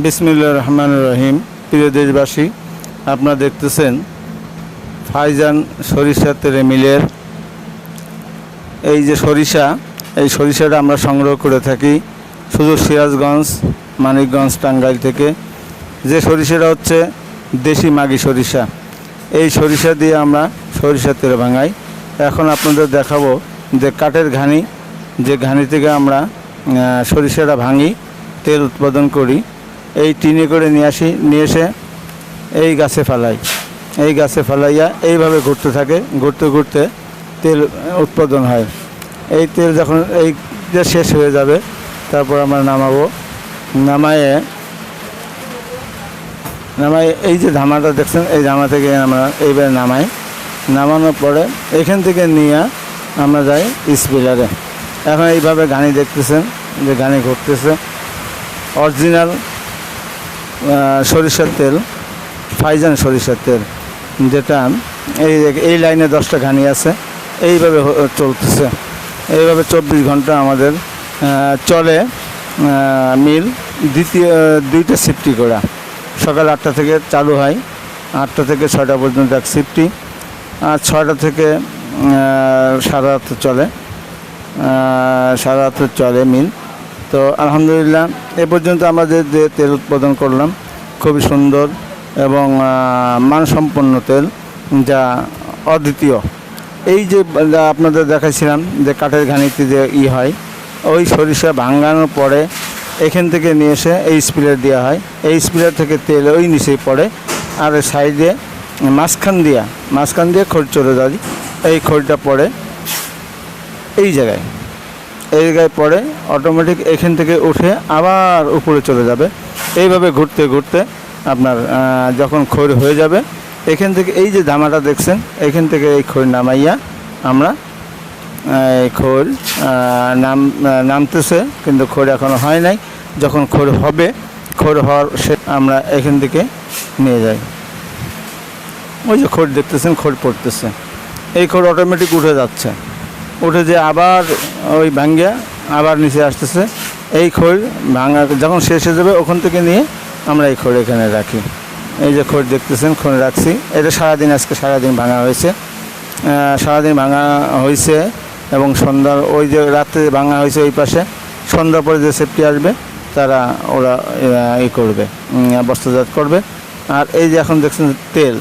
বিসমিল্লা রহমান রহিম। প্রিয় দেশবাসী, আপনারা দেখতেছেন ফাইজান সরিষা তেলে মিলের এই যে সরিষা, এই সরিষাটা আমরা সংগ্রহ করে থাকি শুধু সিরাজগঞ্জ, মানিকগঞ্জ, টাঙ্গাইল থেকে। যে সরিষাটা হচ্ছে দেশি মাগি সরিষা, এই সরিষা দিয়ে আমরা সরিষা তেল ভাঙাই। এখন আপনাদের দেখাবো যে কাঠের ঘানি, যে ঘানি থেকে আমরা সরিষাটা ভাঙি, তেল উৎপাদন করি। এই টিনে করে নিয়ে আসি, নিয়ে এসে এই গাছে ফেলাই। এই গাছে ফেলাইয়া এইভাবে ঘুরতে থাকে, ঘুরতে ঘুরতে তেল উৎপাদন হয়। এই তেল যখন এই যে শেষ হয়ে যাবে, তারপর আমরা নামাবো। নামায়ে নামাই এই যে ধামাটা দেখছেন, এই ধামা থেকে আমরা এইবার নামাই। নামানোর পরে এখান থেকে নিয়ে আমরা যাই স্পিলারে। এখন এইভাবে গানি দেখতেছেন, যে গানি ঘুরতেছে। অরিজিনাল সরিষার তেল, ফাইজান সরিষার তেল, যেটা, এই এই লাইনে দশটা ঘানি আছে, এইভাবে চলতেছে। এইভাবে চব্বিশ ঘণ্টা আমাদের চলে মিল, দ্বিতীয়, দুইটা শিফটি করা। সকাল আটটা থেকে চালু হয়, আটটা থেকে ছয়টা পর্যন্ত এক শিফটি আর ছয়টা থেকে সাড়ে চলে সারা আটটা চলে মিল। তো আলহামদুলিল্লাহ, এ পর্যন্ত আমাদের যে তেল উৎপাদন করলাম, খুবই সুন্দর এবং মানসম্পন্ন তেল, যা অদ্বিতীয়। এই যে আপনাদের দেখাইছিলাম, যে কাঠের ঘানিতে যে ই হয়, ওই সরিষা ভাঙানোর পরে এখান থেকে নিয়ে এসে এই স্প্রে দেওয়া হয়। এই স্প্রে থেকে তেল ওই নিচেই পড়ে, আর সাইডে মাঝখান দিয়া, মাঝখান দিয়ে খড় চলে যায়, এই খড়টা পড়ে এই জায়গায়। এই জায়গায় পড়ে অটোমেটিক এখান থেকে উঠে আবার উপরে চলে যাবে। এইভাবে ঘুরতে ঘুরতে আপনার যখন খড় হয়ে যাবে এখান থেকে এই যে ধামাটা দেখছেন এখান থেকে এই খড় নামাইয়া আমরা এই আহ, নাম নামতেছে কিন্তু খড় এখনও হয় নাই। যখন খড় হবে খড় হওয়ার সে আমরা এখান থেকে নিয়ে যাই। ওই যে খড় দেখতেছেন খড় পড়তেছে। এই খড় অটোমেটিক উঠে যাচ্ছে। উঠে যে আবার ওই ভাঙ্গিয়া আবার নিচে আসতেছে। এই খড় ভাঙা যখন শেষ হয়ে যাবে, ওখান থেকে নিয়ে আমরা এই খড় এখানে রাখি। এই যে খড় দেখতেছেন, খড় রাখছি। এটা সারাদিন, আজকে সারাদিন ভাঙা হয়েছে। সারাদিন ভাঙা হয়েছে এবং সন্ধ্যার ওই যে রাত্রে ভাঙা হয়েছে ওই পাশে, সন্ধ্যার পরে যে সেফটি আসবে, তারা ওরা ই করবে বস্ত্রজাত করবে। আর এই যে এখন দেখছেন তেল,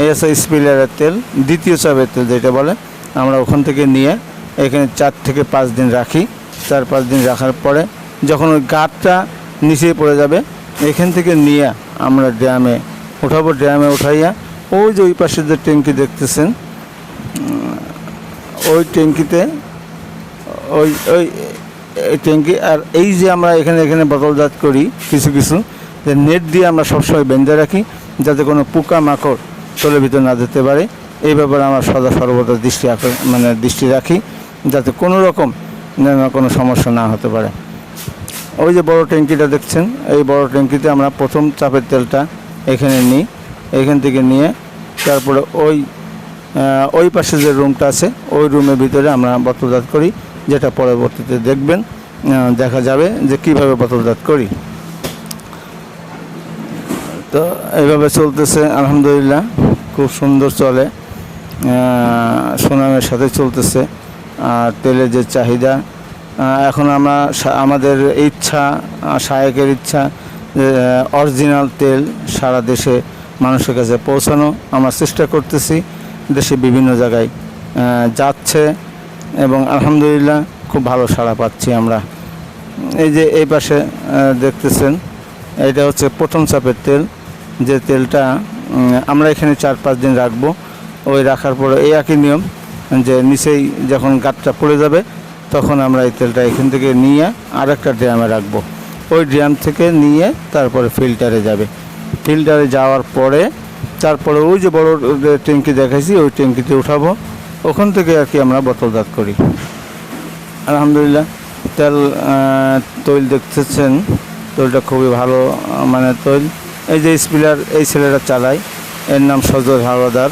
এই আছে স্পিলারের তেল, দ্বিতীয় চাপের তেল যেটা বলে, আমরা ওখান থেকে নিয়ে এখানে চার থেকে পাঁচ দিন রাখি। চার, পাঁচ দিন রাখার পরে যখন ওই গাঁটটা নিচে পড়ে যাবে, এখান থেকে নিয়ে আমরা ড্যামে উঠাবো। ড্রামে উঠাইয়া ওই যে ওই পাশে যে ট্যাঙ্কি দেখতেছেন ওই ট্যাঙ্কিতে ওই ওই ট্যাঙ্কি আর এই যে আমরা এখানে এখানে বোতলজাত করি কিছু কিছু, যে নেট দিয়ে আমরা সবসময় বেঁধে রাখি যাতে কোনো পোকা মাকড় তলের ভিতর না যেতে পারে। এই ব্যাপারে আমরা সদা সর্বদা দৃষ্টি মানে দৃষ্টি রাখি। যাতে কোনো রকম যেন কোনো সমস্যা না হতে পারে। ওই যে বড় ট্যাঙ্কিটা দেখছেন, এই বড় ট্যাঙ্কিতে আমরা প্রথম চাপের তেলটা এখানে নিই। এখান থেকে নিয়ে তারপরে ওই ওই পাশে যে রুমটা আছে, ওই রুমের ভিতরে আমরা বোতলজাত করি, যেটা পরবর্তীতে দেখবেন দেখা যাবে যে কীভাবে বোতলজাত করি। তো এইভাবে চলতেছে, আলহামদুলিল্লাহ, খুব সুন্দর চলে সুনামের সাথে চলতেছে। তেলের যে চাহিদা এখন আমরা আমাদের ইচ্ছা আহ, শায়েকের ইচ্ছা যে অরিজিনাল তেল সারা দেশে মানুষের কাছে পৌঁছানো আমরা চেষ্টা করতেছি। দেশে বিভিন্ন জায়গায় যাচ্ছে এবং আলহামদুলিল্লাহ খুব ভালো সাড়া পাচ্ছি আমরা। এই যে এই পাশে দেখতেছেন এটা হচ্ছে প্রথম চাপের তেল। যে তেলটা আমরা এখানে চার পাঁচ দিন রাখব। ওই রাখার পরে এই একই নিয়ম যে নিচেই যখন গাঁটটা পড়ে যাবে, তখন আমরা এই তেলটা এখান থেকে নিয়ে আর একটা ড্রামে রাখব। ওই ড্রাম থেকে নিয়ে তারপরে ফিল্টারে যাবে। ফিল্টারে যাওয়ার পরে, তারপরে ওই যে বড় ট্যাঙ্কি দেখাইছি, ওই ট্যাঙ্কিতে উঠাবো। ওখান থেকে আর কি আমরা বোতলজাত করি। আলহামদুলিল্লাহ, তেল তৈল দেখতেছেন। তৈলটা খুবই ভালো মানে তৈল। এই যে স্পিলার, এই ছেলেটা চালায়। এর নাম সজল হাওলাদার।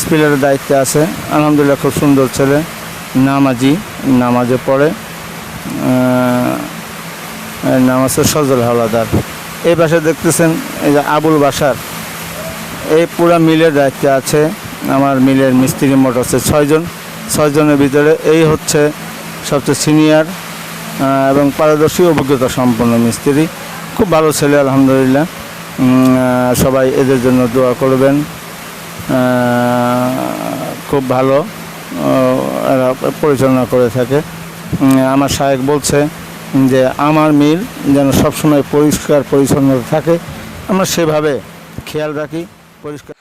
স্পিলারের দায়িত্বে আছে। আলহামদুলিল্লাহ খুব সুন্দর ছেলে নামাজি নামাজে পড়ে। আহ, এর নাম আছে সজল হাওলাদার। এই পাশে দেখতেছেন এই যে আবুল বাসার এই পুরো মিলের দায়িত্বে আছে। আমার মিলের মিস্ত্রি মোট হচ্ছে ছয়জন ছয়জনের ভিতরে এই হচ্ছে সবচেয়ে সিনিয়র এবং পারদর্শী অভিজ্ঞতা সম্পন্ন মিস্ত্রি। খুব ভালো ছেলে আলহামদুলিল্লাহ। সবাই এদের জন্য দোয়া করবেন। খুব ভালো পরিচালনা করে থাকে। আমার সাহেব বলছে যে, আমার মিল যেন সবসময় পরিষ্কার পরিচ্ছন্ন থাকে। আমরা সেভাবে খেয়াল রাখি, পরিষ্কার